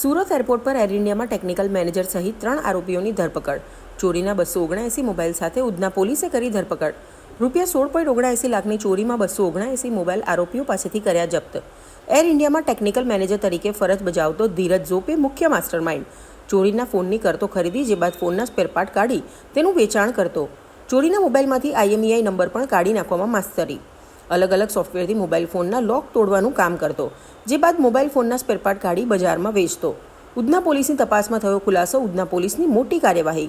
Surat airport પર air ઇન્ડિયામાં technical manager સહિત ત્રણ આરોપીઓની ધરપકડ. ચોરીના બસો ઓગણએંસી મોબાઈલ સાથે ઉધના પોલીસે કરી ધરપકડ. રૂપિયા સોળ પોઈન્ટ ઓગણએંસી લાખની ચોરીમાં બસો ઓગણએંસી મોબાઈલ આરોપીઓ પાસેથી કર્યા જપ્ત. એર ઇન્ડિયામાં ટેકનિકલ મેનેજર તરીકે ફરજ બજાવતો ધીરજ ઝોપે મુખ્ય માસ્ટર માઇન્ડ. ચોરીના ફોનની કરતો ખરીદી, જે બાદ ફોનના સ્પેરપાર્ટ કાઢી, તેનું વેચાણ કરતો. ચોરીના મોબાઈલમાંથી આઈએમઈઆઈ નંબર પણ કાઢી નાખવામાં માસ્તરી. અલગ અલગ સોફ્ટવેરથી મોબાઈલ ફોનના લોક તોડવાનું કામ કરતો, જે બાદ મોબાઈલ ફોનના સ્પેરપાર્ટ કાઢી બજારમાં વેચતો. ઉધના પોલીસની તપાસમાં થયો ખુલાસો, ઉધના પોલીસની મોટી કાર્યવાહી.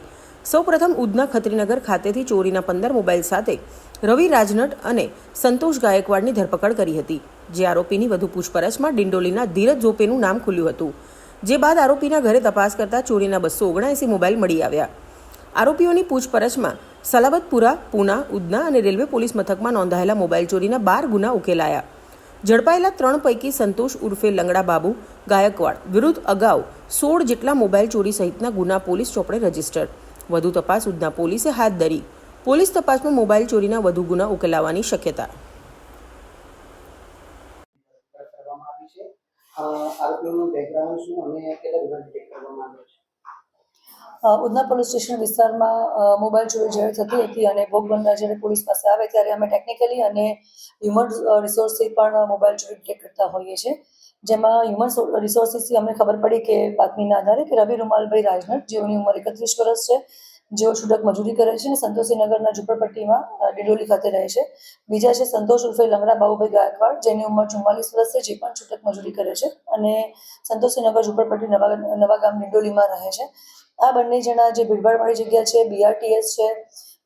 સૌપ્રથમ ઉધના ખત્રીનગર ખાતેથી ચોરીના પંદર મોબાઈલ સાથે રવિ રાજનટ અને સંતોષ ગાયકવાડની ધરપકડ કરી હતી, જે આરોપીની વધુ પૂછપરછમાં ડિંડોલીના ધીરજ ઝોપેનું નામ ખુલ્યું હતું. જે બાદ આરોપીના ઘરે તપાસ કરતા ચોરીના બસો ઓગણએંસી મોબાઈલ મળી આવ્યા. આરોપીઓની પૂછપરછમાં સલાબતપુરા પૂના ઉદના અને રેલવે પોલીસ મથકમાં નોંધાયેલા મોબાઈલ ચોરીના બાર ગુના ઉકેલાયા. ઝડપાયેલા ત્રણ પૈકી સંતોષ ઉર્ફે લંગડા બાબુ, ગાયકવાડ વિરુદ્ધ અગાઉ સોળ જેટલા મોબાઈલ ચોરી સહિતના ગુના પોલીસ ચોપડે રજિસ્ટર. વધુ તપાસ ઉધના પોલીસે હાથ ધરી. પોલીસ તપાસમાં મોબાઈલ ચોરીના વધુ ગુના ઉકેલાવાની શક્યતા. આરોપીઓનું બેકગ્રાઉન્ડ શું અને કેટલા ગુના ડિટેક્ટ કરવામાં આવ્યો છે અ, ઉધના પોલીસ સ્ટેશન વિસ્તારમાં મોબાઈલ ચોરી જ્યારે થતી હતી અને ભોગ બનનાર જ્યારે પોલીસ પાસે આવે ત્યારે અમે ટેકનિકલી અને હ્યુમન રિસોર્સથી પણ મોબાઈલ ચોરી ડિટેક્ટ કરતા હોઈએ છીએ. જેમાં હ્યુમન રિસોર્સિસથી અમને ખબર પડી કે બાતમીના આધારે કે રવિ રૂમાલભાઈ રાજનાથ, જેઓની ઉંમર એકત્રીસ વર્ષ છે, જેઓ છૂટક મજૂરી કરે છે અને સંતોષીનગરના ઝુંપડપટ્ટીમાં ડિડોલી ખાતે રહે છે. બીજા છે સંતોષ ઉર્ફે લંગડા બાબુભાઈ ગાયકવાડ, જેની ઉંમર ચુમ્માલીસ વર્ષ છે, જે પણ છૂટક મજૂરી કરે છે અને સંતોષીનગર ઝુંપડપટ્ટી નવા નવા ગામ ડિડોલીમાં રહે છે. આ બંને જણા જે ભીડભાડવાળી જગ્યા છે બીઆરટીએસ છે,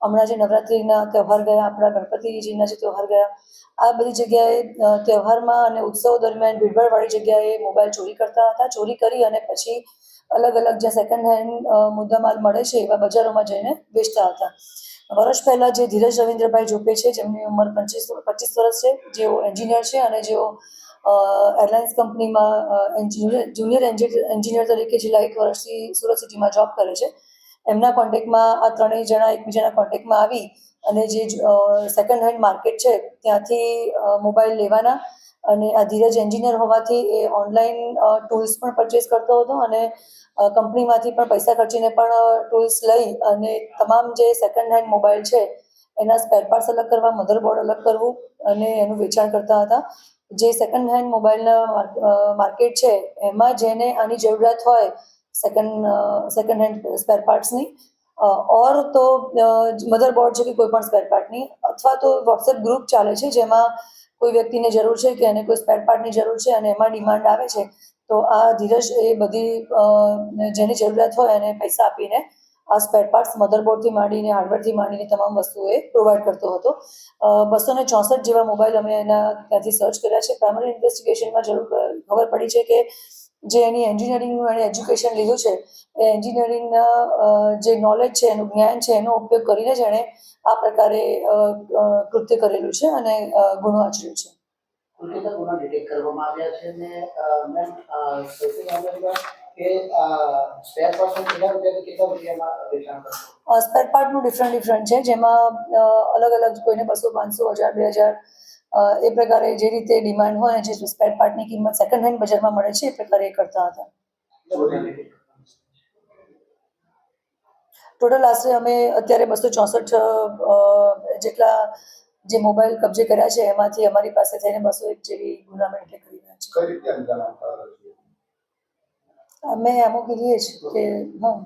હમણાં જે નવરાત્રિના તહેવાર ગયા, આપણા ગણપતિજીના જે તહેવાર ગયા, આ બધી જગ્યાએ તહેવારમાં અને ઉત્સવ દરમિયાન ભીડભાડવાળી જગ્યાએ મોબાઈલ ચોરી કરતા હતા, ચોરી કરી અને પછી અલગ અલગ જ્યાં સેકન્ડ હેન્ડ મુદ્દામાલ મળે છે એવા બજારોમાં જઈને વેચતા હતા. વર્ષ પહેલાં જે ધીરજ રવિન્દ્રભાઈ જોપે છે, જેમની ઉંમર પચીસ પચીસ વર્ષ છે, જેઓ એન્જિનિયર છે અને જેઓ એરલાઇન્સ કંપનીમાં જુનિયર એન્જિનિયર તરીકે છેલ્લા એક વર્ષથી સુરત સિટીમાં જોબ કરે છે. એમના કોન્ટેક્ટમાં આ ત્રણેય જણા એકબીજાના કોન્ટેક્ટમાં આવી અને જે સેકન્ડ હેન્ડ માર્કેટ છે, ત્યાંથી મોબાઈલ લેવાના અને આ ધીરજ એન્જિનિયર હોવાથી એ ઓનલાઈન ટૂલ્સ પણ પરચેસ કરતો હતો અને કંપનીમાંથી પણ પૈસા ખર્ચીને પણ ટૂલ્સ લઈ અને તમામ જે સેકન્ડ હેન્ડ મોબાઈલ છે, એના સ્પેર પાર્ટ્સ અલગ કરવા મધરબોર્ડ અલગ કરવું અને એનું વેચાણ કરતા હતા. જે સેકન્ડ હેન્ડ મોબાઈલના માર્કેટ છે, એમાં જેને આની જરૂરિયાત હોય સેકન્ડ સેકન્ડ હેન્ડ સ્પેર પાર્ટ્સની ઓર તો મધરબોર્ડ છે કે કોઈ પણ સ્પેર પાર્ટની અથવા તો વોટ્સએપ ગ્રુપ ચાલે છે જેમાં કોઈ વ્યક્તિને જરૂર છે કે એને કોઈ સ્પેર પાર્ટની જરૂર છે અને એમાં ડિમાન્ડ આવે છે, તો આ ધીરજ એ બધી જેની જરૂરિયાત હોય એને પૈસા આપીને આ સ્પેર પાર્ટ્સ મધરબોર્ડથી માંડીને હાર્ડવેરથી માંડીને તમામ વસ્તુઓ એ પ્રોવાઈડ કરતો હતો. બસો ને ચોસઠ જેવા મોબાઈલ અમે એના ત્યાંથી સર્ચ કર્યા છે. પ્રાઇમરી ઇન્વેસ્ટિગેશનમાં જરૂર ખબર પડી છે કે જે એની એન્જિનિયરિંગનું એણે એજ્યુકેશન લીધું છે, એ એન્જિનિયરિંગના જે નોલેજ છે, એનું જ્ઞાન છે, એનો ઉપયોગ કરીને જ એણે આ પ્રકારે કૃત્ય કરેલું છે અને ગુનો આચર્યો છે. કરવામાં આવ્યા છે કે સ્પેર પાર્ટસ કેટલા રૂપિયાથી કેટલા રૂપિયામાં વેચાણ કરશો? સ્પેર પાર્ટનું ડિફરન્ટ ડિફરન્ટ છે. જેમાં અલગ અલગ કોઈને બસો પાંચસો હજાર બે હજાર એ પ્રકારે જે રીતે ડિમાન્ડ હોય જે સ્પેર પાર્ટની કિંમત સેકન્ડ હેન્ડ બજારમાં મળે છે એ પ્રકારે એ કરતા હતા. ટોટલ આશરે અમે અત્યારે બસો ચોસઠ જેટલા જે મોબાઈલ કબજે કર્યા છે એમાંથી અમારી પાસે થઈને બસો એક જેવી ગુના એટલે કરી રહ્યા કઈ રીતે અંજામ આપતા હતા? છીએ અમે અમુક કીધીએ જ કે હા.